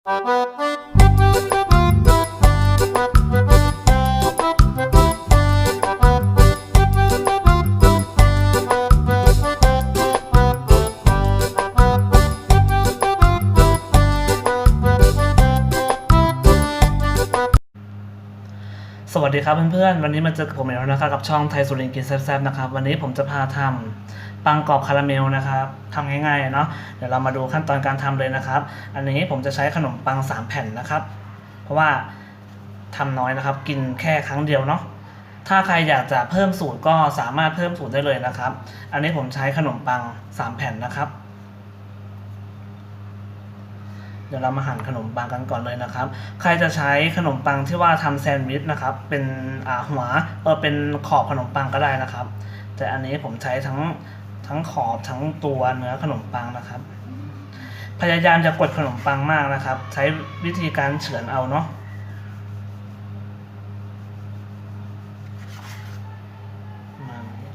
สวัสดีครับเพื่อนๆ วันนี้มาเจอกับผมอีกแล้วนะครับกับช่องไทยสุรินทร์กินแซ่บๆนะครับ วันนี้ผมจะพาทำ ปังกรอบคาราเมลนะครับทำง่ายๆเนาะเดี๋ยวเรามาดูขั้นตอนการทำเลยนะครับ อันนี้ผมจะใช้ขนมปัง 3 แผ่นนะครับ เพราะว่าทำน้อยนะครับ กินแค่ครั้งเดียวเนาะถ้าใครอยากจะเพิ่มสูตรก็สามารถเพิ่มสูตรได้เลยนะครับ อันนี้ผมใช้ขนมปัง 3 แผ่นนะครับ เดี๋ยวเรามาหั่นขนมปังกันก่อนเลยนะครับ ใครจะใช้ขนมปังที่ว่าทำแซนด์วิชนะครับ เป็นอาหัวเออเป็นขอบขนมปังก็ได้นะครับ แต่อันนี้ผมใช้ทั้ง ทั้งขอบทั้งตัวเนื้อขนมปังนะครับ พยายามจะกดขนมปังมากนะครับ ใช้วิธีการเฉือนเอาเนาะประมาณนี้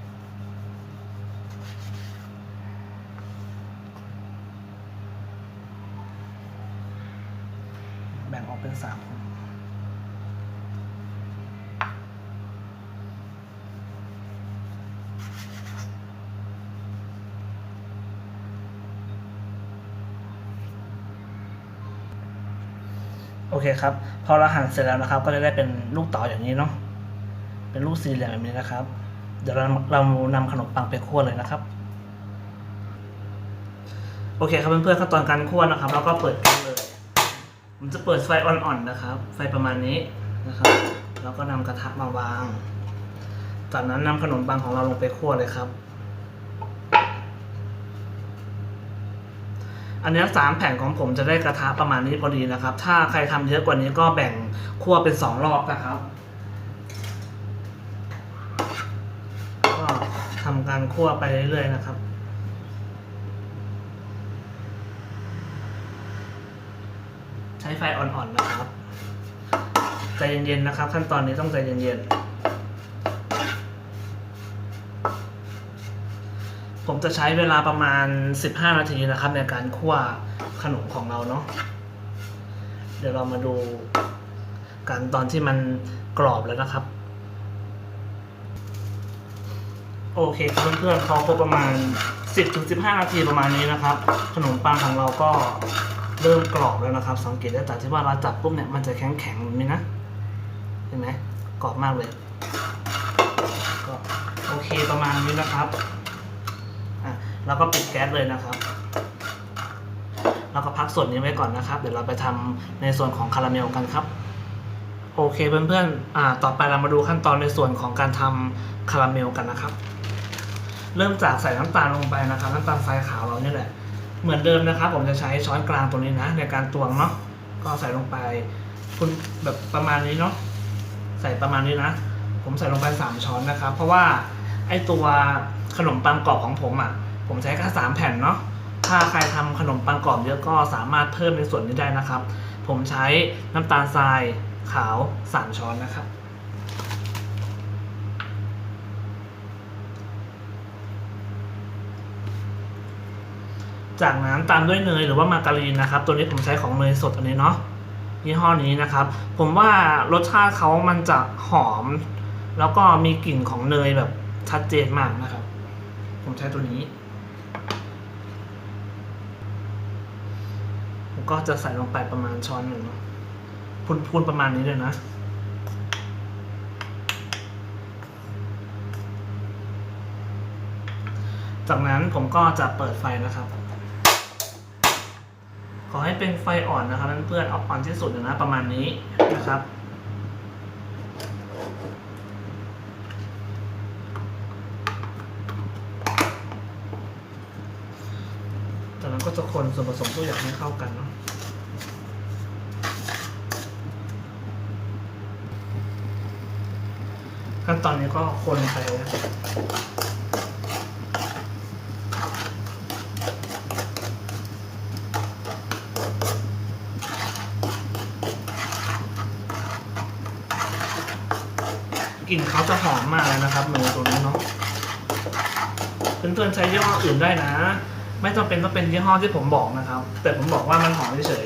แบ่งออกเป็นสามคนโอเคครับ พอเราหั่นเสร็จแล้วนะครับ ก็จะได้เป็นลูกเต๋าอย่างนี้เนาะ เป็นลูกสี่เหลี่ยมแบบนี้นะครับ เดี๋ยวเราเรานำขนมปังไปคั่วเลยนะครับ โอเคครับเพื่อนๆขั้นตอนการคั่วนะครับแล้วก็เปิดกันเลยผมจะเปิดไฟอ่อนๆนะครับ ไฟประมาณนี้นะครับ แล้วก็นำกระทะมาวาง จากนั้นนำขนมปังของเราลงไปคั่วเลยครับ อันนี้สามแผ่นของผมจะได้กระทะประมาณนี้พอดีนะครับ ถ้าใครทำเยอะกว่านี้ก็แบ่งคั่วเป็นสองรอบนะครับ ก็ทำการคั่วไปเรื่อยๆนะครับใช้ไฟอ่อนๆนะครับ ใจเย็นๆนะครับ ขั้นตอนนี้ต้องใจเย็นๆ ผมจะใช้เวลาประมาณ 15 นาทีนะครับ ในการคั่วขนมของเราเนาะเดี๋ยวเรามาดูกันตอนที่มันกรอบแล้วนะครับ โอเคเพื่อนๆพอครบประมาณ 10-15 นาทีประมาณนี้นะครับ ขนมปังของเราก็เริ่มกรอบแล้วนะครับ สังเกตได้จากที่ว่าเราจับปุ๊บเนี่ยมันจะแข็งๆแบบนี้นะเห็นไหมกรอบมากเลยก็โอเคประมาณนี้นะครับ แล้วก็ปิดแก๊สเลยนะครับ แล้วก็พักส่วนนี้ไว้ก่อนนะครับ เดี๋ยวเราไปทำในส่วนของคาราเมลกันครับ โอเคเพื่อนๆอ่าต่อไปเรามาดูขั้นตอนในส่วนของการทำคาราเมลกันนะครับ เริ่มจากใส่น้ำตาลลงไปนะครับ น้ำตาลทรายขาวเราเนี่ยแหละ เหมือนเดิมนะครับ ผมจะใช้ช้อนกลางตัวนี้นะ ในการตวงเนาะ ก็ใส่ลงไปคุณแบบประมาณนี้เนาะ ใส่ประมาณนี้นะ ผมใส่ลงไปสามช้อนนะครับ เพราะว่าไอตัวขนมปังกรอบของผมอะ ผมใช้แค่สามแผ่นเนาะถ้าใครทำขนมปังกรอบเยอะก็สามารถเพิ่มในส่วนนี้ได้นะครับ ผมใช้น้ำตาลทรายขาวสามช้อนนะครับ จากนั้นตามด้วยเนยหรือว่ามาการีนนะครับ ตัวนี้ผมใช้ของเนยสดอันนี้เนาะยี่ห้อนี้นะครับ ผมว่ารสชาติเขามันจะหอม แล้วก็มีกลิ่นของเนยแบบชัดเจนมากนะครับ ผมใช้ตัวนี้ ก็จะใส่ลงไปประมาณช้อนหนึ่งเนะพูนประมาณนี้เลยนะ จากนั้นผมก็จะเปิดไฟนะครับ ขอให้เป็นไฟอ่อนนะครับเพื่อนๆเอาอ่อนที่สุดเลยนะประมาณนี้นะครับ จากนั้นก็จะคนส่วนผสมทุกอย่างให้เข้ากันเนาะขั้นตอนนี้ก็คนไปนะกลิ่นเขาจะหอมมากเลยนะครับเนยตัวนี้เนาะเพื่อนๆใช้ยี่ห้ออื่นได้นะ ไม่จำเป็นต้องเป็นยี่ห้อที่ผมบอกนะครับ แต่ผมบอกว่ามันหอมเฉย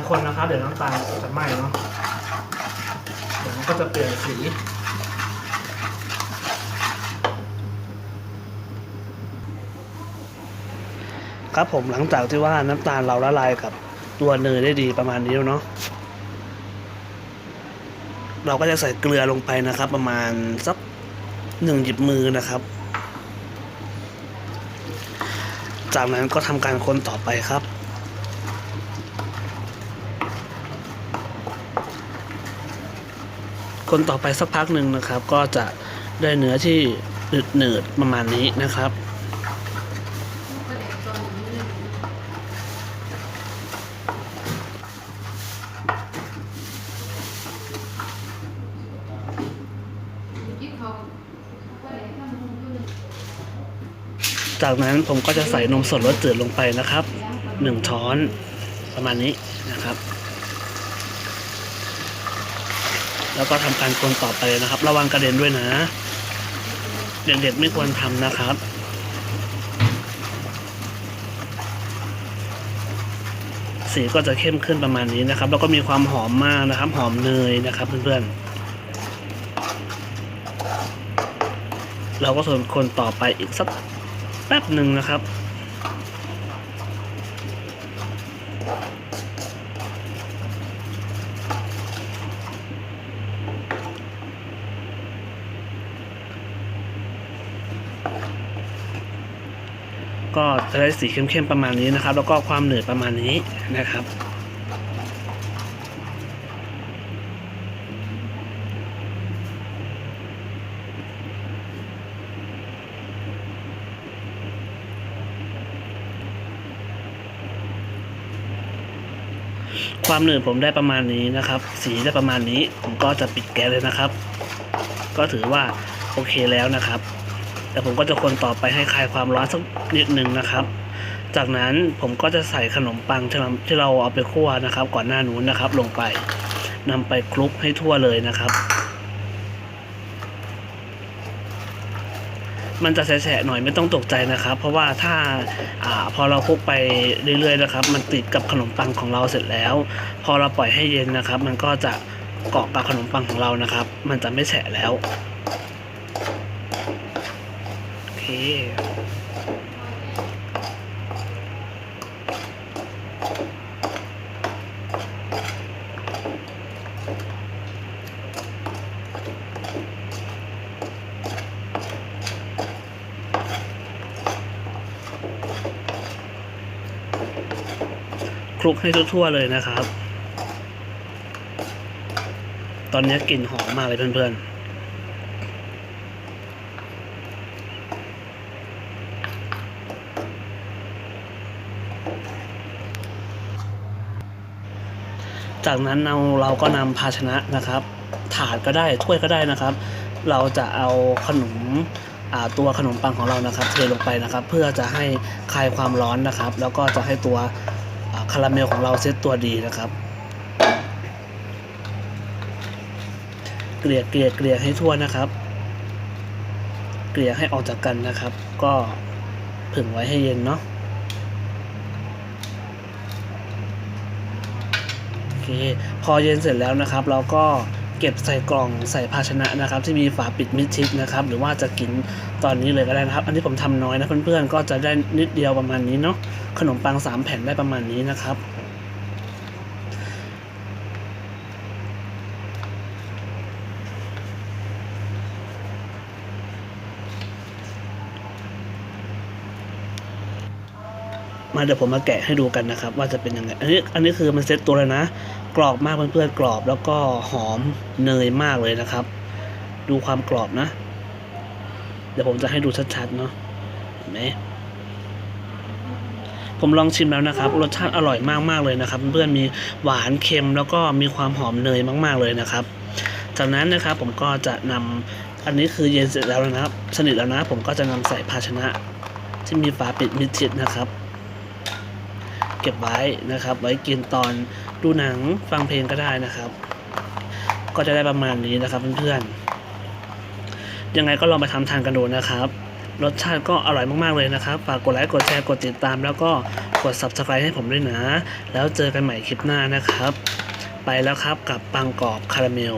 ๆนนะครับ เดี๋ยวน้ำตาลจะไหม้เนาะเดี๋ยวมันก็จะเปลี่ยนสีครับผมหลังจากที่ว่าน้ำตาลเราละลายกับตัวเนยได้ดีประมาณนี้แล้วเนาะเราก็จะใส่เกลือลงไปนะครับ ประมาณสักหนึ่งหยิบมือนะครับ จากนั้นก็ทำการคนต่อไปครับ คนต่อไปสักพักหนึ่งนะครับ ก็จะได้เนื้อที่หนืดๆประมาณนี้นะครับจากนั้นผมก็จะใส่นมสดรสจืดลงไปนะครับหนึ่งช้อนประมาณนี้นะครับ แล้วก็ทำการคนต่อไปเลยนะครับ ระวังกระเด็นด้วยนะ เด็กๆไม่ควรทำนะครับสีก็จะเข้มขึ้นประมาณนี้นะครับ แล้วก็มีความหอมมากนะครับ หอมเนยนะครับเพื่อนๆเราก็ส่วนคนต่อไปอีกสักแป๊บหนึ่งนะครับ ก็จะได้สีเข้มๆประมาณนี้นะครับ แล้วก็ความเหนืดประมาณนี้นะครับความหนืดผมได้ประมาณนี้นะครับ สีได้ประมาณนี้ ผมก็จะปิดแก๊สเลยนะครับ ก็ถือว่าโอเคแล้วนะครับ แต่ผมก็จะคนต่อไปให้คลายความร้อนสักนิดหนึ่งนะครับ จากนั้นผมก็จะใส่ขนมปังที่เราที่เราเอาไปคั่วนะครับ ก่อนหน้านู้นนะครับ ลงไปนำไปคลุกให้ทั่วเลยนะครับ มันจะแฉะๆหน่อยไม่ต้องตกใจนะครับ เพราะว่าถ้าอาพอเราคลุกไปเรื่อยๆนะครับ มันติดกับขนมปังของเราเสร็จแล้ว พอเราปล่อยให้เย็นนะครับ มันก็จะเกาะกับขนมปังของเรานะครับ มันจะไม่แฉะแล้ว เคคลุกให้ทั่วๆเลยนะครับ ตอนนี้กลิ่นหอมมากเลยเพื่อนๆ จากนั้นเราเราก็นำภาชนะนะครับ ถาดก็ได้ถ้วยก็ได้นะครับ เราจะเอาขนมตัวขนมปังของเรานะครับเทลงไปนะครับ เพื่อจะให้คลายความร้อนนะครับ แล้วก็จะให้ตัวคาราเมลของเราเซตตัวดีนะครับ เกลี่ยเกลี่ยเกลี่ยให้ทั่วนะครับ เกลี่ยให้ออกจากกันนะครับ ก็ผึ่งไว้ให้เย็นเนาะโอเค พอเย็นเสร็จแล้วนะครับ เราก็เก็บใส่กล่องใส่ภาชนะนะครับ ที่มีฝาปิดมิดชิดนะครับ หรือว่าจะกินตอนนี้เลยก็ได้นะครับ อันนี้ผมทำน้อยนะเพื่อนๆก็จะได้นิดเดียวประมาณนี้เนาะขนมปังสามแผ่นได้ประมาณนี้นะครับมาเดี๋ยวผมมาแกะให้ดูกันนะครับ ว่าจะเป็นยังไง อันนี้อันนี้คือมันเซ็ตตัวเลยนะ กรอบมากเพื่อนๆกรอบแล้วก็หอมเนยมากเลยนะครับ ดูความกรอบนะ เดี๋ยวผมจะให้ดูชัดๆเนาะเห็นไหมผมลองชิมแล้วนะครับ รสชาติอร่อยมากๆเลยนะครับ เพื่อนๆมีหวานเค็มแล้วก็มีความหอมเนยมาก ๆเลยนะครับ จากนั้นนะครับผมก็จะนำอันนี้คือเย็นเสร็จแล้วนะครับ สนิทแล้วนะ ผมก็จะนำใส่ภาชนะ ที่มีฝาปิดมิดชิดนะครับ เก็บไว้นะครับ ไว้กินตอน ดูหนังฟังเพลงก็ได้นะครับ ก็จะได้ประมาณนี้นะครับเพื่อนๆยังไงก็ลองไปทำทานกันดูนะครับ รสชาติก็อร่อยมากๆเลยนะครับฝากกดไลค์กดแชร์กดติดตาม แล้วก็กด subscribe ให้ผมด้วยนะ แล้วเจอกันใหม่คลิปหน้านะครับ ไปแล้วครับกับปังกรอบคาราเมล